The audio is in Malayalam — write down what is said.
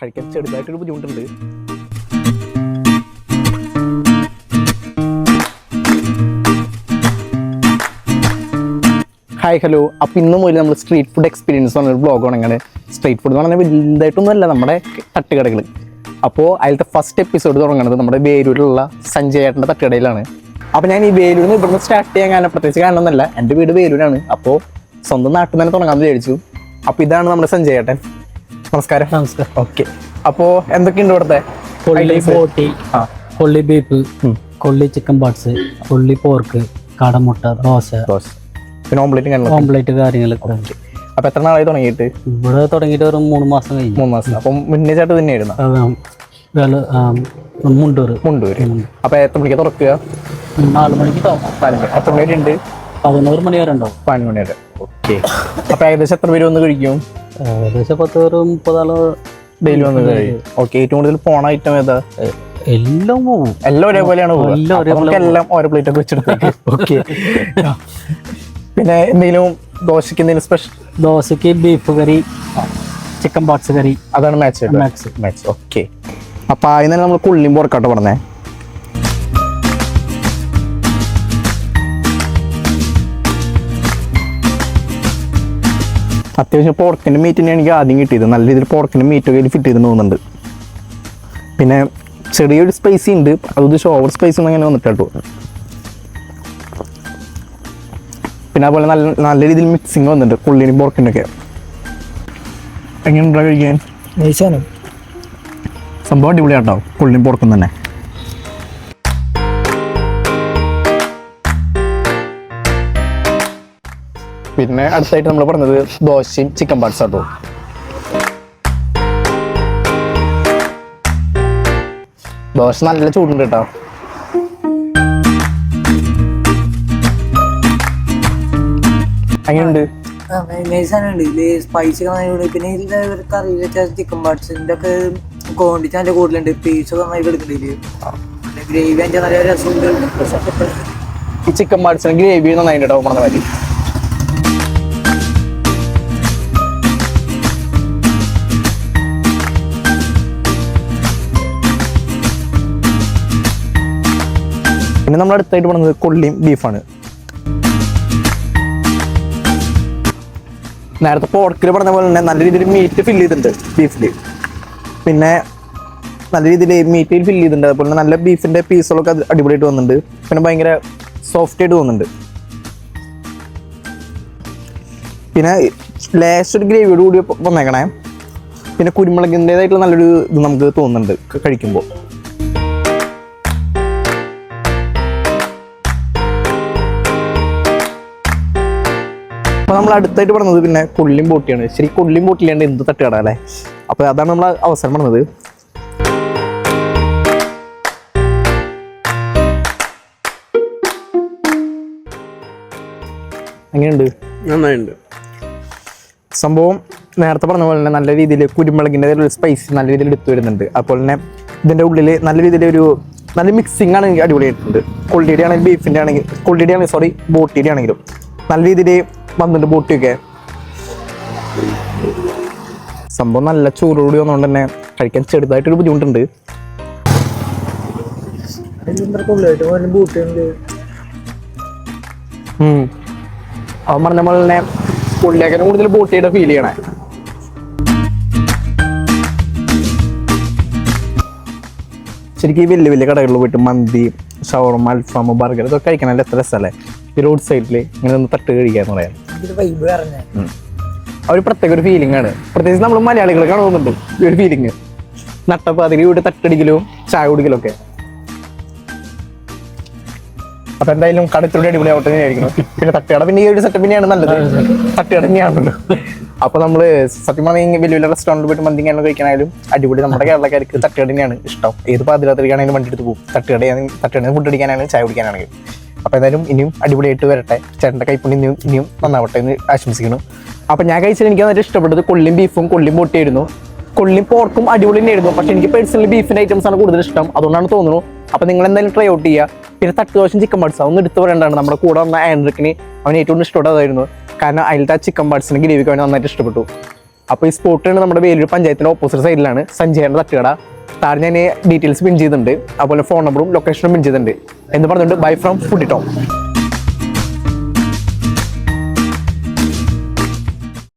കഴിക്കാൻ ചെറുതായിട്ടൊരു ബുദ്ധിമുട്ടുണ്ട്. ഹായ് ഹലോ അപ്പം ഇന്ന് മുതൽ നമ്മൾ സ്ട്രീറ്റ് ഫുഡ് എക്സ്പീരിയൻസ് പറഞ്ഞൊരു ബ്ലോഗ് തുടങ്ങുകയാണ് സ്ട്രീറ്റ് ഫുഡ് എന്ന് പറഞ്ഞാൽ വലുതായിട്ടൊന്നുമല്ല നമ്മുടെ തട്ടുകടകൾ അപ്പോൾ അതിലത്തെ ഫസ്റ്റ് എപ്പിസോഡ് തുടങ്ങുന്നത് നമ്മുടെ വേലൂരിലുള്ള സഞ്ജയേട്ടന്റെ തട്ടുകടയിലാണ്. അപ്പോൾ ഞാൻ ഈ വേലൂരിൽ നിന്ന് ഇവിടുന്ന് സ്റ്റാർട്ട് ചെയ്യാൻ കാരണം പ്രത്യേകിച്ച് കാണണമെന്നല്ല എന്റെ വീട് വേലൂരാണ് അപ്പോൾ സ്വന്തം നാട്ടിൽ തന്നെ തുടങ്ങാമെന്ന് വിചാരിച്ചു. അപ്പോൾ ഇതാണ് നമ്മുടെ സഞ്ജയേട്ടൻ നമസ്കാരം നമസ്കാരം. ഓക്കെ. അപ്പോ എന്തൊക്കെയുണ്ട് ഇവിടുത്തെ കൊള്ളി? ബോട്ടി കൊള്ളി ബീഫ്. കൊള്ളി ചിക്കൻ പാർട്സ് കൊള്ളി പോർക്ക് കടമുട്ട ദോശ ദോശ. പിന്നെ ഓംപ്ലേറ്റ് ഓംപ്ലേറ്റ് കാര്യങ്ങളൊക്കെ. ഉണ്ട്. അപ്പോൾ എത്ര നാളായി തുടങ്ങിയിട്ട്? ഇവിടെ തുടങ്ങിയിട്ട് ഒരു മൂന്ന് മാസം കഴിഞ്ഞു. മൂന്ന് മാസം. അപ്പം മുന്നേ ചേട്ടൻ തന്നെയായിരുന്നു മുണ്ടൂർ മുണ്ടൂര്. അപ്പോൾ എത്ര മണിക്ക് തുറക്കുക? നാല് മണിക്ക് എത്ര മണി. വരെ ഉണ്ട് പതിനോറ് മണി വരെ ഉണ്ടാവും. പതിനൊന്ന് മണി വരെ. ഓക്കെ. അപ്പോൾ ഏകദേശം എത്ര പേര് വന്ന് കഴിക്കും? ഏകദേശം പത്ത് പേര് മുപ്പതാൾ ഡെയിലി വന്ന് കഴിയും. ഓക്കെ ഏറ്റവും കൂടുതൽ പോണ ഐറ്റം ഏതാ? എല്ലാം പോവും. എല്ലാം ഒരേപോലെയാണ് എല്ലാം ഓരോ പ്ലേറ്റ് ഒക്കെ വെച്ചിട്ട് ഓക്കെ. പിന്നെ എന്തെങ്കിലും ദോശയ്ക്ക് എന്തെങ്കിലും സ്പെഷ്യൽ ദോശയ്ക്ക് beef curry chicken parts curry. അതാണ് മാച്ച് മാച്ച് മാച്ച് ഓക്കെ. അപ്പൊ ആദ്യം തന്നെ നമ്മൾ കുള്ളിയും പുറക്കാട്ട് പറഞ്ഞേ. അത്യാവശ്യം പോർക്കിന്റെ മീറ്റ് തന്നെയാണ് എനിക്ക് ആദ്യം കിട്ടിയത്. നല്ല രീതിയിൽ പോർക്കിന്റെ മീറ്റ് ഒക്കെ ഫിറ്റ് ചെയ്ത് തോന്നുന്നുണ്ട്. പിന്നെ ചെറിയൊരു സ്പൈസി ഉണ്ട്. അത് ഓവർ സ്പൈസ് ഒന്നും അങ്ങനെ വന്നിട്ട് കേട്ടോ പിന്നെ അതുപോലെ നല്ല നല്ല രീതിയിൽ മിക്സിങ് വന്നിട്ടുണ്ട് പുള്ളിനും പോർക്കിനൊക്കെ ഒക്കെ എങ്ങനെയുണ്ടോ കഴിക്കാൻ? സംഭവം അടിപൊളിയാട്ടോ പുള്ളിനും പോർക്കും തന്നെ. പിന്നെ അടുത്തായിട്ട് നമ്മൾ പറഞ്ഞത് ദോശയും ചിക്കൻ പാർട്സ് ആട്ടോ. ദോശ നല്ല ചൂടുണ്ട് കേട്ടോ. അങ്ങനെയുണ്ട് സ്പൈസി പിന്നെ കറി വെച്ചാൽ ചിക്കൻ പാർട്സിന്റെ ഒക്കെ ക്വാണ്ടിറ്റി നല്ല കൂടുതലുണ്ട്. പീസ് ഒക്കെ നന്നായി എടുക്കുന്നുണ്ട് ഗ്രേവി അതിന്റെ നല്ല രസമുണ്ട്. ഈ ചിക്കൻ പാർട്സിന് ഗ്രേവി നന്നായിട്ട് കേട്ടോ പറഞ്ഞ പിന്നെ നമ്മൾ അടുത്തായിട്ട് പറഞ്ഞത് കൊള്ളിയും ബീഫാണ്. നേരത്തെ പോർക്കിൽ പറഞ്ഞ പോലെ തന്നെ നല്ല രീതിയിൽ മീറ്റ് ഫില്ല് ചെയ്തിട്ടുണ്ട് ബീഫിൽ പിന്നെ നല്ല രീതിയിൽ മീറ്റിൽ ഫില്ല് ചെയ്തിട്ടുണ്ട്. അതുപോലെ നല്ല ബീഫിന്റെ പീസുകളൊക്കെ അടിപൊളിയായിട്ട് വന്നിട്ടുണ്ട്. പിന്നെ ഭയങ്കര സോഫ്റ്റ് ആയിട്ട് തോന്നുന്നുണ്ട് പിന്നെ ലേശം ഒരു ഗ്രേവിയോട് കൂടി വന്നേക്കണേ. പിന്നെ കുരുമുളകിന്റെതായിട്ടുള്ള നല്ലൊരു ഇത് നമുക്ക് തോന്നുന്നുണ്ട് കഴിക്കുമ്പോൾ നമ്മൾ അടുത്തായിട്ട് പറഞ്ഞത് പിന്നെ കൊള്ളിയും ബോട്ടിയാണ്. ശരി കൊള്ളിയും ബോട്ടിലാണ്ട് എന്ത് തട്ടുകട അല്ലേ? അപ്പോൾ അതാണ് നമ്മൾ അവസരം പറഞ്ഞത്. എങ്ങനെയുണ്ട്? നന്നായിട്ടുണ്ട് സംഭവം നേരത്തെ പറഞ്ഞ പോലെ തന്നെ നല്ല രീതിയിൽ കുരുമുളകിന്റെ ഒരു സ്പൈസ് നല്ല രീതിയിൽ എടുത്തു വരുന്നുണ്ട്. അതുപോലെ തന്നെ ഇതിന്റെ ഉള്ളിൽ നല്ല രീതിയിൽ ഒരു നല്ല മിക്സിംഗ് ആണ് എനിക്ക് അടിപൊളിയായിട്ടുണ്ട് കൊള്ളിയുടെ ആണെങ്കിൽ ബീഫിന്റെ ആണെങ്കിലും കൊള്ളിയുടെ ആണെങ്കിൽ സോറി ബോട്ടിയുടെ ആണെങ്കിലും നല്ല രീതിയിൽ വന്നിട്ടുണ്ട് ബോട്ടിയൊക്കെ സംഭവം നല്ല ചൂടോടി വന്നുകൊണ്ട് തന്നെ കഴിക്കാൻ ചെറുതായിട്ടൊരു ബുദ്ധിമുട്ടുണ്ട്. അവൻ പറഞ്ഞ പോലെ തന്നെ കൊള്ളിയേക്കാളും കൂടുതൽ ബോട്ടിയുടെ ഫീൽ ചെയ്യണേ. ശരിക്കും വലിയ വലിയ കടകളിൽ പോയിട്ട് മന്തി ഷവർമ അൽഫാം ബർഗർ ഇതൊക്കെ കഴിക്കാൻ നല്ല രസമല്ലേ ഈ റോഡ് സൈഡിൽ ഇങ്ങനെ ഒന്ന് തട്ട് കഴിക്കാന്ന് പറയാൻ. ഒരു പ്രത്യേക ഒരു ഫീലിംഗ് ആണ്. പ്രത്യേകിച്ച് നമ്മൾ മലയാളികളൊക്കെ തോന്നുന്നുണ്ട് ഒരു ഫീലിംഗ് നട്ടപ്പാതിരി കൂടി തട്ടടിക്കലും ചായ കുടിക്കലും ഒക്കെ. അപ്പൊ എന്തായാലും കടത്തിലൂടെ അടിപൊളിയാവട്ടെ തന്നെയായിരിക്കും പിന്നെ തട്ടുകട പിന്നെ ഈ ഒരു സെറ്റപ്പ് തന്നെയാണ് നല്ലത്. തട്ടുകട തന്നെയാണല്ലോ അപ്പൊ നമ്മൾ സത്യം പറഞ്ഞാൽ വലിയ വലിയ റെസ്റ്റോറന്റ് പോയിട്ട് മന്തി കാണാൻ കഴിക്കാനായാലും അടിപൊളി നമ്മുടെ കേരളക്കാർക്ക് തട്ടുകട തന്നെയാണ് ഇഷ്ടം. ഏത് പാതിരാത്രിക്കാണെങ്കിലും വണ്ടി എടുത്ത് പോകും. തട്ടുകട തട്ടുകട ഫുഡ് അടിക്കാനാണെങ്കിലും ചായ കുടിക്കാനാണെങ്കിലും. അപ്പൊ എന്തായാലും ഇനിയും അടിപൊളിയായിട്ട് വരട്ടെ. ചേട്ടന്റെ കൈപ്പുണി ഇനിയും ഇനിയും നന്നാവട്ടെ എന്ന് ആശംസിക്കുന്നു. അപ്പോൾ ഞാൻ കഴിച്ചത് എനിക്ക് നന്നായിട്ട് ഇഷ്ടപ്പെട്ടത് കൊള്ളിയും ബീഫും കൊള്ളിയും പൊട്ടിയായിരുന്നു. കൊള്ളിയും പോർക്കും അടിപൊളി തന്നെയായിരുന്നു. പക്ഷെ എനിക്ക് പേഴ്സണലി ബീഫിന്റെ ഐറ്റംസ് ആണ് കൂടുതൽ ഇഷ്ടം. അതുകൊണ്ടാണ് തോന്നുന്നു. അപ്പോൾ നിങ്ങൾ എന്തായാലും ട്രൈ ഔട്ട് ചെയ്യുക. പിന്നെ തട്ട് ദോശം ചിക്കൻ പാർട്സ് അതൊന്നും എടുത്തു പറയേണ്ടതാണ്. നമ്മുടെ കൂടെ വന്ന ആൻഡ്രിക്കിന് അവൻ ഏറ്റവും ഇഷ്ടപ്പെട്ടതായിരുന്നു കാരണം അതിലത്തെ ചിക്കൻ പാർട്സിന് ഗ്രേവിക്ക് അവന് നന്നായിട്ട് ഇഷ്ടപ്പെട്ടു. അപ്പോൾ ഈ സ്പോട്ടാണ് നമ്മുടെ വേലൂർ പഞ്ചായത്തിന്റെ ഓപ്പോസിറ്റ് സൈഡിലാണ് സഞ്ജയന്റെ തട്ടുകട. താഴെ ഞാൻ ഡീറ്റെയിൽസ് പിൻ ചെയ്തിട്ടുണ്ട്. അതുപോലെ ഫോൺ നമ്പറും ലൊക്കേഷനും പിൻ ചെയ്തിട്ടുണ്ട്. എന്ന് പറഞ്ഞുകൊണ്ട് ബൈ ഫ്രം ഫുഡ് ടോം